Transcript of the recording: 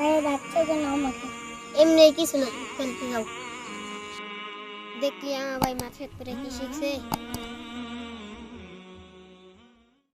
ভাই ডাক্তার কেন আমাকে? এমনি কিছু দেখলি আমার ভাই মাছের করে কি শিখছে।